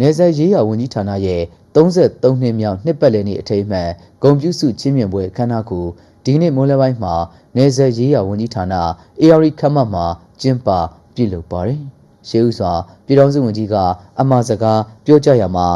နေဆက်ရေးရာဝန်ကြီးဌာနရဲ့33နှစ်မြောက်နှစ်ပတ်လည်နေ့အထိမ်းအမှတ်ဂုံပြုစုချင်းမြင့်ပွဲအခမ်းအနားကိုဒီကနေ့မိုးလယ်ပိုင်းမှာနေဆက်ရေးရာဝန်ကြီးဌာန AR ခမ်းမမှာကျင်းပပြုလုပ်ပါတယ်။ရှေးဥစွာပြည်တော်စုဝန်ကြီးကအမှားစကားပြောကြားရမှာ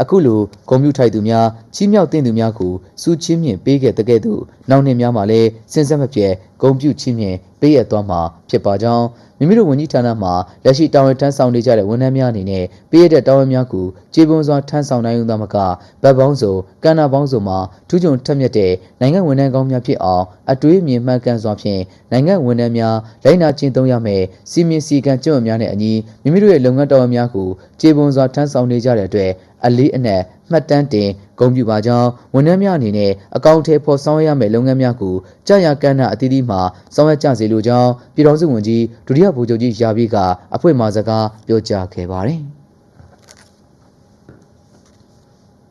အခုလိုဂုံပြုထိုက်သူများချီးမြှောက်တင်သူများကိုစုချင်းမြင့်ပေးခဲ့တဲ့ကဲ့သို့နောက်နှစ်များမှာလည်းစဉ်ဆက်မပြတ် ဂုံပြုချီးမြှင့်ပေးရသွားမှာဖြစ်ပါကြောင်းမိမိတို့ဝန်ကြီးဌာနမှလက်ရှိတာဝန်ထမ်းဆောင်နေကြတဲ့ဝန်ထမ်းများအနေနဲ့ပေးရတဲ့တာဝန်များကိုခြေပွန်စွာထမ်းဆောင်နိုင်ုံသာမကဗတ်ပေါင်းစုံကဏ္ဍပေါင်းစုံမှာထူးချွန်ထက်မြက်တဲ့နိုင်ငံဝန်ထမ်းကောင်းများဖြစ်အောင်အတွေးအမြင်မှန်ကန်စွာဖြင့်နိုင်ငံဝန်ထမ်းများလိုက်နာကျင့်သုံးရမယ်စီမင်းစည်းကမ်းကျင့်ဝတ်များနဲ့အညီမိမိတို့ရဲ့လုပ်ငန်းတာဝန်များကိုခြေပွန်စွာထမ်းဆောင်နေကြတဲ့အတွက်အလေးအနက်မှတ်တမ်းတင်ဂုဏ်ပြုပါကြောင်းဝန်ထမ်းများအနေနဲ့အကောင့်ထဲပေါ်ဆောင်ရွက်ရမယ့်လုပ်ငန်းများကိုကြာရကဏ္ဍအသီးသီးမှာဆောင်ရွက်ကြစေလိုကြောင်းပြည်တော်စုဝန်ကြီးဒုတိယဗိုလ်ချုပ်ကြီးရာဘီကအဖွင့်မှာစကားပြောကြားခဲ့ပါတယ်။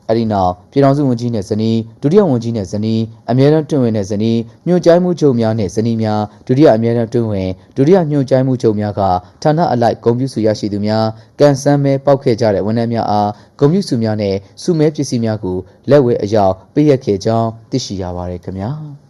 အဲဒီနောက်ပြည်တော်စုဝန်ကြီးနဲ့ဇနီးဒုတိယဝန်ကြီးနဲ့ဇနီးအမြဲတမ်းတွင်ဝင်တဲ့ဇနီးညွှန်ကြားမှုချုပ်များနဲ့ဇနီးများဒုတိယအမြဲတမ်းတွင်ဝင်ဒုတိယညွှန်ကြားမှုချုပ်များကဌာနအလိုက်ဂုဏ်ပြုစုရရှိသူများကန်ဆန်းမဲပောက်ခဲ့ကြတဲ့ဝန်ထမ်းများအားဂုဏ်ပြုစုများနဲ့စုမဲပစ္စည်းများကိုလက်ဝဲအရောက်ပေးရခဲ့ကြောင်းသိရှိရပါတယ်ခင်ဗျာ။